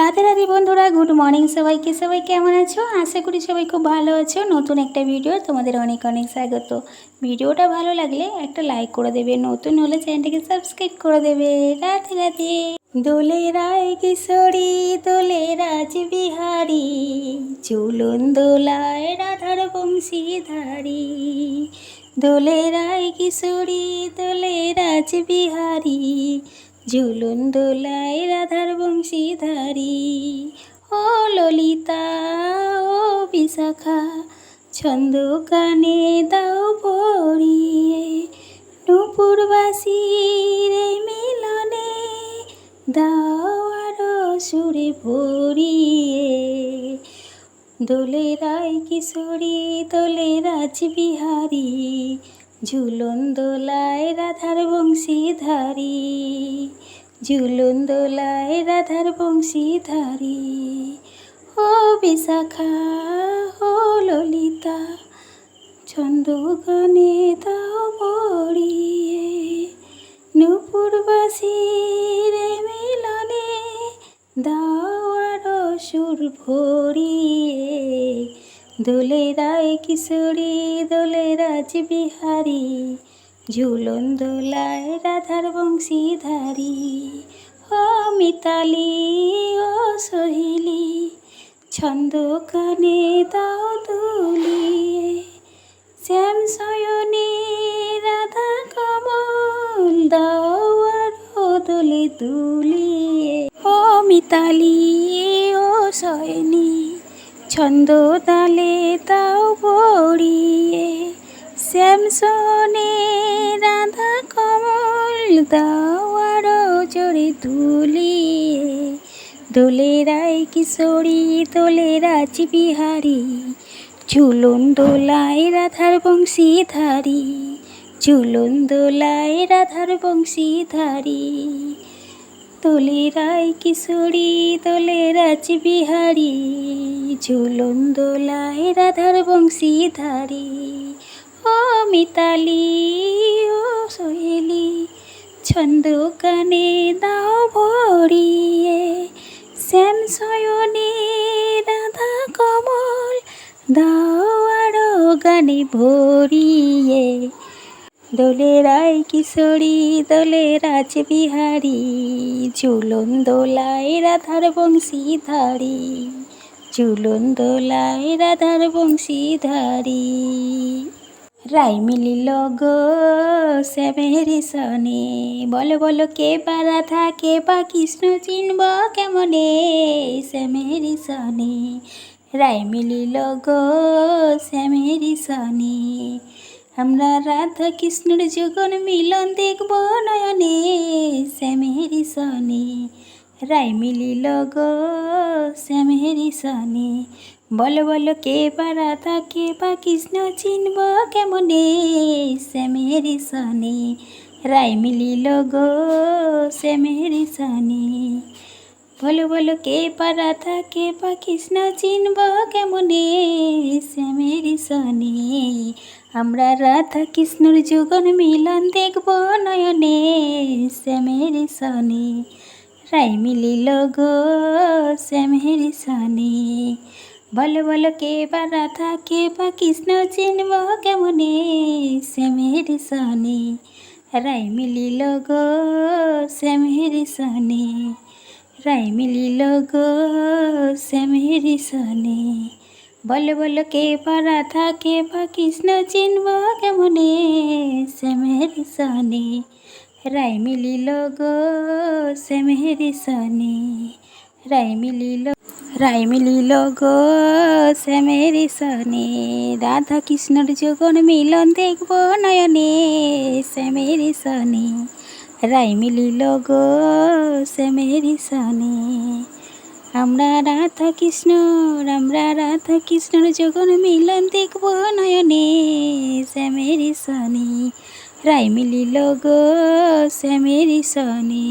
রাতে রাতে বন্ধুরা গুড মর্নিং সবাইকে। সবাই কেমন আছো? আশা করি সবাই খুব ভালো আছো। নতুন একটা ভিডিও তোমাদের অনেক অনেক স্বাগত। ভিডিওটা ভালো লাগলে একটা লাইক করে দেবে, নতুন হলে চ্যানেলটাকে সাবস্ক্রাইব করে দেবে। রাতে রাতে দোলে রায় কিশোরী, দোলে রাজবিহারী চুলন দোলায় রাধার বংশীধারী। দোলে রায় কিশোরী, দোলে রাজবিহারী ঝুলন দোলায় রাধার বংশীধারী, ও ললিতা, ও বিশাখা ছন্দ কানে দাও পড়িয়ে, নূপুরবাসীর মিলনে দাও আরও সুরে ভরিয়ে। দোলে রায় কিশোরী দোলে রাজবিহারী ঝুলন দোলায় রাধার বংশীধারী ঝুলন দোলায় রাধার বংশীধারী। ও বিশাখা, ও ললিতা ছন্দ গানে দাও বড়িয়ে নূপুরবাসীর মিলনে দাও আরও সুর ভরিয়ে। দোলে রায় কিশোরী, দোলে রাজবিহারী ঝুলন দোলায় রাধার বংশীধারী। ও মিতালি, ও সহিলি, ছন্দ কানে দাও দুলিয়ে। শ্যাম শয়নে রাধা কমল, দাও আরও দোলে দুলিয়ে ছন্দ তালে তাও পড়িয়ে শ্যাম সোনে রাধা কমল দাও আরও জোরে তুলিয়ে। দোলে রায় কিশোরী, দোলে রাজবিহারী ঝুলন দোলায় রাধার বংশীধারী, ঝুলন দোলায় রাধার বংশীধারী। দোলে রায় কিশোরী দোলে রাজবিহারী ঝুলন দোলায় রাধার বংশীধারী। ও মিতালি, ও সোহেলি ছন্দ কানে দাও ভরিয়ে শ্যাম শয়নে রাধা কমল, দাও আরও গানে ভরিয়ে। দোলে রায় কিশোরী দোলে রাজবিহারী ঝুলন দোলায় রাধার বংশীধারী। ঝুলন দোলায় রাধার বংশীধারী। রাই মিলিল গো শ্যামের সনে। বলো বলো, কে বা রাধা, কে বা কৃষ্ণ চিনব কেমনে শ্যামের সনে? রাই মিলিল গো শ্যামের সনে। আমরা রাধা কৃষ্ণের যুগন মিলন দেখব নয়নে, শ্যামের সনে। রাই মিলিল গো শ্যামের সনে। বলো বলো, কে বা রাধা, কে বা কৃষ্ণ চিনব কেমনে, শ্যামের সনে। রাই মিলিল গো শ্যামের সনে। বলো বলো, কে বা রাধা, কে বা কৃষ্ণ চিনব কেমনে শ্যামের সনে। আমরা রাধা কৃষ্ণর যুগন মিলন দেখব নয়নে শ্যামের সনে। রাই মিলিল গো শ্যামের সনে। বলো বলো, কে বা রাধা, কে বা কৃষ্ণ চিনব কেমনে শ্যামের সনে। রাই মিলিল গো শ্যামের সনে। রাই মিলিল গো শ্যামের সনে। বলো বলো কে বা রাধা কে বা কৃষ্ণ চিনব কেমনে? শ্যামের সনে রাই মিলিল গো শ্যামের সনে। রাই মিলিল রাই মিলিল গো শ্যামের সনে। রাধা কৃষ্ণর যখন মিলন দেখব নয়নে শ্যামের সনে। রাই মিলিল গো শ্যামের সনে। আমরা রাধা কৃষ্ণ, আমরা রাধা কৃষ্ণর যখন মিলন দেখব নয়নে, শ্যামের সনে। রায় মিলিল গো, শ্যামের সনে।